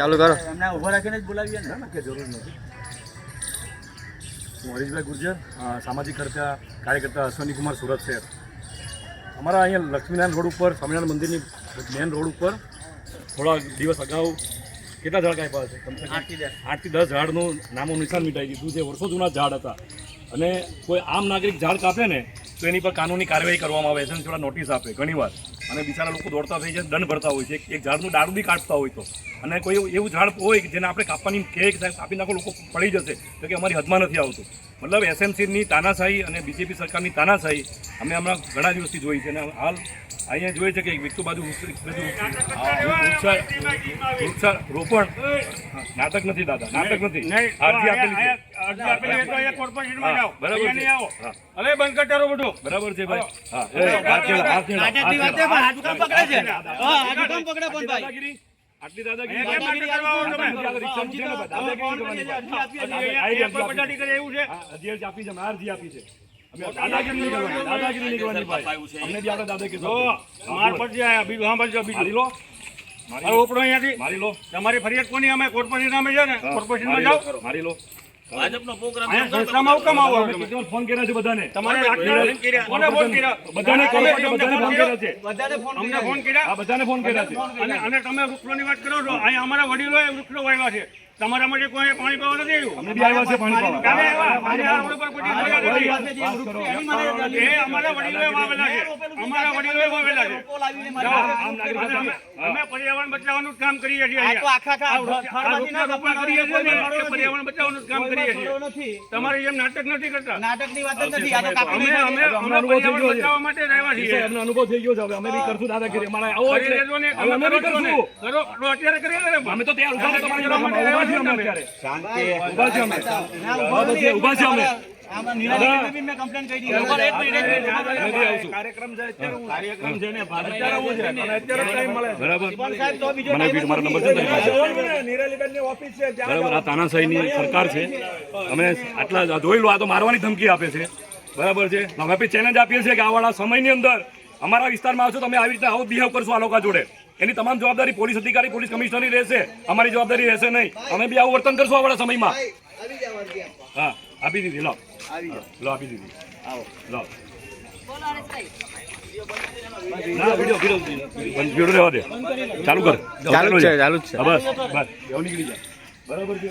ચાલુ કરો. એમને ઊભા રાખીને જ બોલાવીએ ને. કે જરૂર નથી. હું હરીશભાઈ ગુર્જર સામાજિક કરતા કાર્યકર્તા અશ્વની કુમાર સુરત શહેર. અમારા અહીંયા લક્ષ્મીનારાયણ રોડ ઉપર સ્વામિનારાયણ મંદિરની મેન રોડ ઉપર થોડા દિવસ અગાઉ કેટલા ઝાડ કાપ્યા છે કમસે કમ આઠથી દસ. આઠથી દસ ઝાડનું નામો નિશાન મિટાઈ દીધું છે. વર્ષો જૂના ઝાડ હતા. અને કોઈ આમ નાગરિક ઝાડ કાપે ને તો એની પર કાનૂની કાર્યવાહી કરવામાં આવે છે અને થોડા નોટિસ આપે ઘણીવાર. અને બિચારા લોકો દોડતા થઈ જાય દંડ ભરતા હોય છે. એક- એક ઝાડનું ડાળું બી કાઢતા હોય તો. અને કોઈ એવું- એવું ઝાડ હોય કે જેને આપણે કાપવાની કહે કે સાહેબ કાપી નાખો લોકો પડી જશે તો કે અમારી હદમાં નથી આવતું. મતલબ એસએમસીની તાનાશાહી અને બીજેપી સરકારની તાનાશાહી અમે હમણાં ઘણા દિવસથી જોઈ છે. અને હાલ અહીંયા જોઈએ છે કે વિકટુ બાજુ બધું વૃક્ષા- વૃક્ષા- રોપણ નાટક નથી દાદા નાટક નથી. બરાબર છે. નહીં આવો. હા. અરે બંધ કરતા બધું. બરાબર છે ભાઈ. હા હાથ હાથ પકડે છે. હાથ પકડે પણ ભાઈ. આટલી દાદાગીરી ભાઈ, ભાઈ. હા, આપી છે અમે અરજી આપી છે. દાદાગીરી દાદાગીરી નહીં ભાઈ. અમને બી આપણે દાદાગીરી માર પર જે બીજું સાંભળજો મારી બીજું લો. મારો ઉપડો અહીંયાથી. મારી લો. તમારી ફરિયાદ કોની? અમે કોર્પોરેશન સામે છે ને. કોર્પોરેશનમાં જાઓ. મારી લો. અહીંયા સંસ્થામાં આવું આવો? અમે તમે? ફોન કર્યા છે બધાને. તમારે લાગતા કોને ફોન કર્યા? બધાને અમે બધાને ફોન કર્યા? છે. બધાને ફોન અમને ફોન કર્યા? બધાને ફોન કર્યા છે. અને અને તમે વૃક્ષોની વાત કરો છો અહીંયા અમારા વડીલોએ વૃક્ષો વાવ્યા છે. તમારા માટે કોઈ પાણી પાવા નથી આવ્યું. અમે બી આવ્યા છે પાણી પાવા. એ અમારા વડીલોએ વાવેલા છે. અમારા વડીલોએ વાવેલા છે. અમે- પર્યાવરણ બચાવવાનું કામ કરીએ છીએ આ તો આખા આખા આ વૃક્ષારોપણ કરીએ છીએ ને, પર્યાવરણ બચાવવાનું કામ કરીએ છીએ. તમારે એમ નાટક નથી કરતા. નાટકની વાત નથી. આ તો કાપી અમે અમે અમે અનુભવ થઈ પર્યાવરણ ગયો છે. બચાવવા માટે રહ્યા છીએ. અમને અનુભવ થઈ ગયો છે. હવે અમે બી કરશું દાદાગીરી અમારે આવો એટલે અમે બી કરશું. કરો, અત્યારે કરીએ અમે તો ત્યાં ઊભા છે અમે અત્યારે? ઊભા છીએ અમે? ઊભા ઊભા છીએ, ઊભા છીએ અમે. આમાં નિરાલી બી મેં complaint કરી દીધી. બરાબર, એક મિનિટ, એક મિનિટ. અમે બી આવશું. કાર્યક્રમ છે અત્યારે કાર્યક્રમ છે ને અત્યારે આવું છે. અને અત્યારે ટાઈમ મળે છે. બરાબર. પણ સાહેબ તો બીજો મને બી તમારો નંબર છે ને તમારી પાસે? નિરાલીબેનની ઓફિસ છે ત્યાં બરાબર આ તાનાશાહીની સરકાર છે. અમે આટલા જોઈ લો આ તો મારવાની ધમકી આપે છે. બરાબર છે? અમે બી ચેલેન્જ આપીએ છીએ કે આવવાના સમયની અંદર અમારા વિસ્તારમાં આવશો તમે આવી રીતે આવો બિહેવ કરશો આ લોકો જોડે. એની તમામ જવાબદારી પોલીસ અધિકારી પોલીસ કમિશનરની રહેશે. અમારી જવાબદારી રહેશે નહીં. અમે બી આવું વર્તન કરશું આવડા સમયમાં. હા આપી દીધી. લો. લો આપી દીધી. લો. ના વીડિયો વીડિયો વીડિયો. રહેવા દે. ચાલુ કર. ચાલુ છે ચાલુ છે. બસ બસ. નીકળી જાય. બરાબર છે?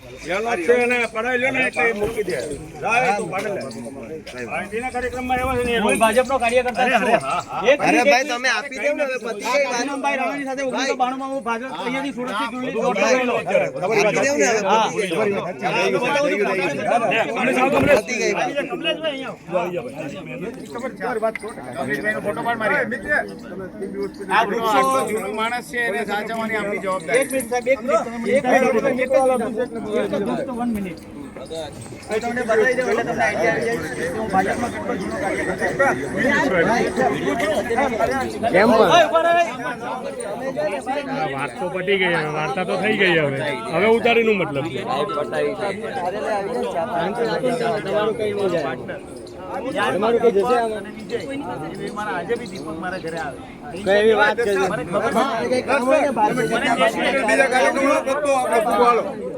એનો છે ને પડાવી લ્યો ને એટલે મૂકી દે. લાવે તો પાડી લે. પાર્ટીના કાર્યક્રમમાં એવો છે ને કોઈ ભાજપનો કાર્યકર્તા છો. અરે ભાઈ તમે આપી દેવ ને હવે પતિ ગઈ વાત. રાણાની સાથે 1992 માં હું ભાજપ અહીંયાથી સુરતથી જોડી આપી દેવ ને હવે. પતી ગઈ માણસ છે એને સાચવવાની આપણી જવાબદારી. એક મિનિટ સાહેબ એક મિનિટ. એક મિનિટ તમને બતાવી દઉં એટલે તમને. વાત તો પટી ગઈ હવે વાર્તા તો થઈ ગઈ હવે. હવે ઉતારીનું મતલબ છે. તમારું કઈ જશે અને વિજય એ મારા આજે બી દીપક મારા ઘરે આવે. કઈ વાત છે? મને ખબર છે. કઈ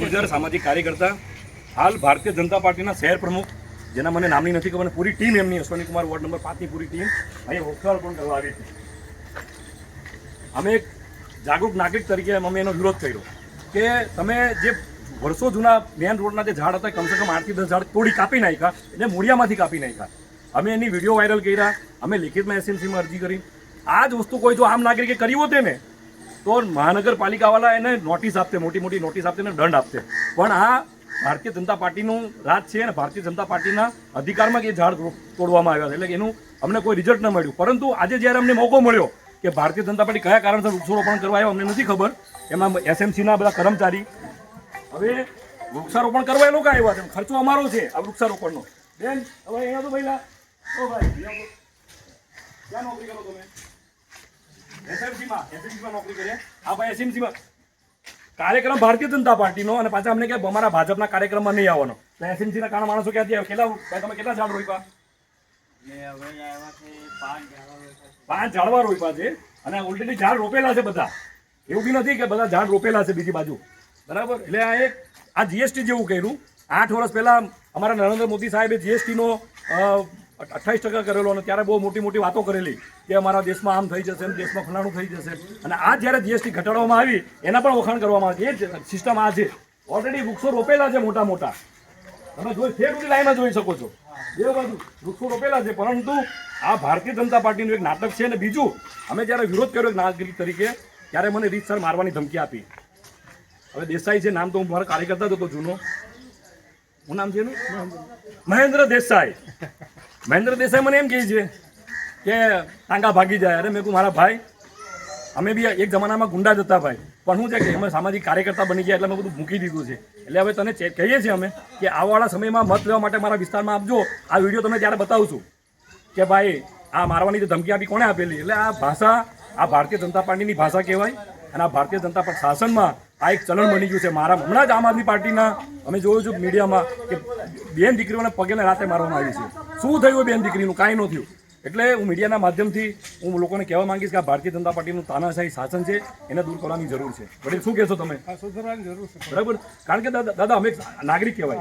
ગુજર સામાજિક કાર્યકર્તા, હાલ ભારતીય જનતા પાર્ટીના શહેર પ્રમુખ, જેના મને નામની નથી ખબર પૂરી ટીમ એમની અશ્વની કુમાર વોર્ડ નંબર પાંચની પૂરી ટીમ, અહીંયા વૃક્ષારોપણ કરવા આવી હતી અમે એક જાગૃત નાગરિક તરીકે અમે એનો વિરોધ કર્યો કે તમે જે વર્ષો જૂના મેન રોડના જે ઝાડ હતા કમસે કમ આઠથી દસ ઝાડ તોડી કાપી નાખ્યા એટલે મૂળિયામાંથી કાપી નાખ્યા. અમે એની વીડિયો વાયરલ કર્યા, અમે લિખિતમાં એસએમસીમાં અરજી કરી. આ જ વસ્તુ કોઈ જો આમ નાગરિકે કરી હોત ને તો મહાનગરપાલિકાવાળા એને નોટિસ આપતે, મોટી મોટી નોટિસ આપતે અને દંડ આપતે. પણ આ ભારતીય જનતા પાર્ટીનું રાજ છે અને ભારતીય જનતા પાર્ટીના અધિકારમાં એ ઝાડ તોડવામાં આવ્યા છે. એટલે એનું અમને કોઈ રિઝલ્ટ ન મળ્યું. પરંતુ આજે જ્યારે અમને મોકો મળ્યો કે ભારતીય જનતા પાર્ટી કયા કારણસર વૃક્ષારોપણ કરવા આવ્યો, અમને નથી ખબર. એમાં એસએમસીના બધા કર્મચારી. હવે વૃક્ષારોપણ કરવા એ લોકો આવ્યા છે. ખર્ચો અમારો છે આ વૃક્ષારોપણનો. બેન, હવે અહીંયા તો પહેલા ઓ ભાઈ નોકરી કરો તમે એસએમસીમાં એસએમસીમાં નોકરી કરીએ આ ભાઈ એસએમસીમાં કાર્યક્રમ ભારતીય જનતા પાર્ટીનો અને પાછા અમને ક્યાં અમારા ભાજપના કાર્યક્રમમાં નહીં આવવાનો. તો એસએમસીના કારણ માણસો ક્યાંથી આવે કેટલા તમે કેટલા ઝાડ રોપ્યા? પાંચ ઝાડવા રોપ્યા છે અને ઓલરેડી ઝાડ રોપેલા છે બધા. એવું બી નથી કે બધા ઝાડ રોપેલા છે બીજી બાજુ. બરાબર? એટલે આ એક, આ જીએસટી જેવું કર્યું. આઠ વર્ષ પહેલા અમારા નરેન્દ્ર મોદી સાહેબે જીએસટીનો અઠ્ઠાવીસ ટકા કરેલો અને ત્યારે બહુ મોટી મોટી વાતો કરેલી કે અમારા દેશમાં આમ થઈ જશે દેશમાં ફલાણું થઈ જશે. અને આ જ્યારે જીએસટી ઘટાડવામાં આવી, એના પણ વખાણ કરવામાં આવે. એ સિસ્ટમ આ છે. ઓલરેડી વૃક્ષો રોપેલા છે મોટા મોટા. તમે જોઈ, ફેર સુધી લાઈનમાં જોઈ શકો છો. બે બાજુ વૃક્ષો રોપેલા છે. પરંતુ આ ભારતીય જનતા પાર્ટીનું એક નાટક છે અને બીજું, અમે જ્યારે વિરોધ કર્યો નાગરિક તરીકે, ત્યારે મને રીતસર મારવાની ધમકી આપી. હવે દેસાઈ છે, નામ તો હું મારા કાર્યકર્તા જ હતો જૂનો. શું નામ છે એનું? મહેન્દ્ર દેસાઈ. મહેન્દ્ર દેસાઈ મને એમ કહે છે કે ટાંગા ભાગી જાય. અરે મેં કહું મારા ભાઈ, અમે બી એક જમાનામાં ગુંડા જ હતા ભાઈ. પણ શું છે કે અમે સામાજિક કાર્યકર્તા બની ગયા એટલે અમે બધું મૂકી દીધું છે. એટલે હવે તને કહીએ છીએ અમે કે આવવાવાળા સમયમાં મત લેવા માટે મારા વિસ્તારમાં આપજો. આ વીડિયો તમે ત્યારે બતાવશું કે ભાઈ, આ મારવાની જે ધમકી આપી કોણે આપેલી? એટલે આ ભાષા, આ ભારતીય જનતા પાર્ટીની ભાષા કહેવાય અને આ ભારતીય જનતા પાર્ટી શાસનમાં આ એક ચલણ બની ગયું છે. મારા, હમણાં જ આમ આદમી પાર્ટીના અમે જોયું છું મીડિયામાં કે બેન દીકરીઓને પગેને રાતે મારવામાં આવી છે. શું થયું બેન દીકરીનું? કાંઈ ન થયું. એટલે હું મીડિયાના માધ્યમથી હું લોકોને કહેવા માંગીશ કે આ ભારતીય જનતા પાર્ટીનું તાનાશાહી શાસન છે એને દૂર કરવાની જરૂર છે. વડીલ શું કહેશો તમે? બરાબર? કારણ કે દાદા દાદા અમે નાગરિક કહેવાય.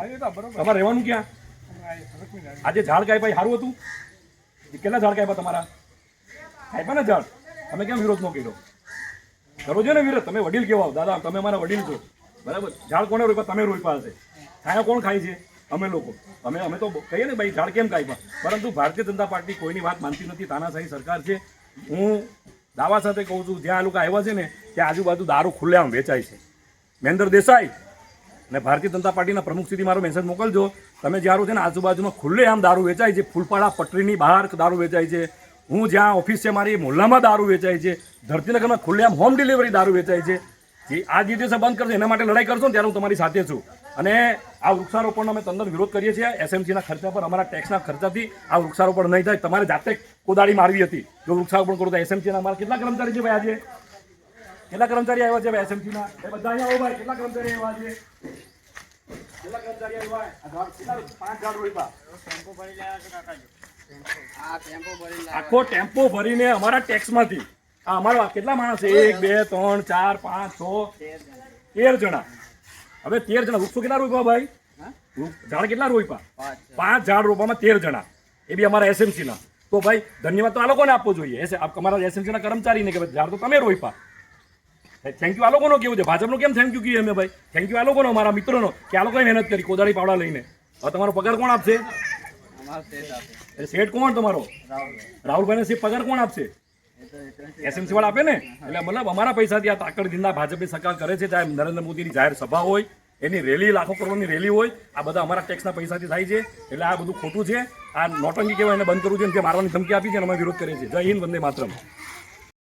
તમારે રહેવાનું ક્યાં? આજે ઝાડ કાપ્યા સારું હતું? કેટલા ઝાડ કાપ્યા તમારા? કાપ્યા ને ઝાડ? તમે કેમ વિરોધ ન કર્યો? કરો છો ને વિરોધ? તમે વડીલ કહેવાઓ. દાદા તમે અમારા વડીલ છો. બરાબર? ઝાડ કોને રોપ્યા? તમે રોપ્યા હશે. છાયા કોણ ખાય છે? અમે લોકો. અમે અમે તો કહીએ ને ભાઈ ઝાડ કેમ કાપ્યા પરંતુ ભારતીય જનતા પાર્ટી કોઈની વાત માનતી નથી, તાનાશાહી સરકાર છે. હું દાવા સાથે કહું છું, જ્યાં આ લોકો આવ્યા છે ને, ત્યાં આજુબાજુ દારૂ ખુલ્લેઆમ વેચાય છે. મહેન્દ્ર દેસાઈ અને ભારતીય જનતા પાર્ટીના પ્રમુખ સુધી મારો મેસેજ મોકલજો. તમે જ્યાં છે ને, આજુબાજુમાં ખુલ્લેઆમ દારૂ વેચાય છે. ફૂલપાડા પટરીની બહાર દારૂ વેચાય છે. હું જ્યાં ઓફિસ છે મારી મોહલ્લામાં દારૂ વેચાય છે. ધરતીનગરમાં ખુલ્લેઆમ હોમ ડિલિવરી દારૂ વેચાય છે. આ જે દિવસે બંધ કરશે એના માટે લડાઈ કરશો ને ત્યારે હું તમારી સાથે છું. અને આ વૃક્ષારોપણનો અમે તંદર વિરોધ કરીએ છીએ. એસએમસીના ખર્ચા પર, અમારા ટેક્સના ખર્ચાથી આ વૃક્ષારોપણ નહીં થાય. તમારે જાતે કોદાળી મારવી હતી. જો વૃક્ષારોપણ કરું તો એસએમસીના અમારા કેટલા કર્મચારી છે ભાઈ આજે? કેટલા કર્મચારી આવ્યા છે ભાઈ એસએમસીના? એ બધા અહીંયા આવો ભાઈ. કેટલા કર્મચારી આવ્યા છે કેટલા કર્મચારી આવ્યા કેટલા પાંચ હજાર રૂપિયા આખો ટેમ્પો ભરીને અમારા ટેક્સમાંથી અમારા કેટલા માણસ? છે એક બે ત્રણ ચાર પાંચ છ તેર જણા. હવે તેર જણા વૃક્ષો કેટલા રોપ્યા ભાઈ? ઝાડ કેટલા રોપ્યા? પાંચ ઝાડ રોપવામાં તેર જણા. એ બી અમારા એસએમસી ના તો ભાઈ ધન્યવાદ તો આ લોકોને આપવો જોઈએ. અમારા એસએમસી ના કર્મચારીને કે ભાઈ ઝાડ તો તમે રોપ્યા. થેન્ક યુ આ લોકોનો કેવું છે? ભાજપનો કેમ થેન્ક યુ કહીએ અમે ભાઈ? થેન્ક યુ આ લોકોનો અમારા મિત્રોનો કે આ લોકોએ મહેનત કરી કોદાળી પાવડા લઈને. હવે તમારો પગાર કોણ આપશે? શેઠ કોણ તમારો? રાહુલભાઈને શેઠ પગાર કોણ આપશે? એસએમસી વાળા આપે ને? એટલે મતલબ અમારા પૈસાથી આ તાકડ જિંદા ભાજપની સરકાર કરે છે, ચાહે નરેન્દ્ર મોદીની જાહેર સભા હોય, એની રેલી, લાખો કરોડની રેલી હોય, આ બધા અમારા ટેક્સના પૈસાથી થાય છે. એટલે આ બધું ખોટું છે. આ નોટંકી કહેવાય એને બંધ કરવું છે જે મારવાની ધમકી આપી છે અને અમે વિરોધ કરીએ છીએ. જય હિન્દ, વંદે માતરમ.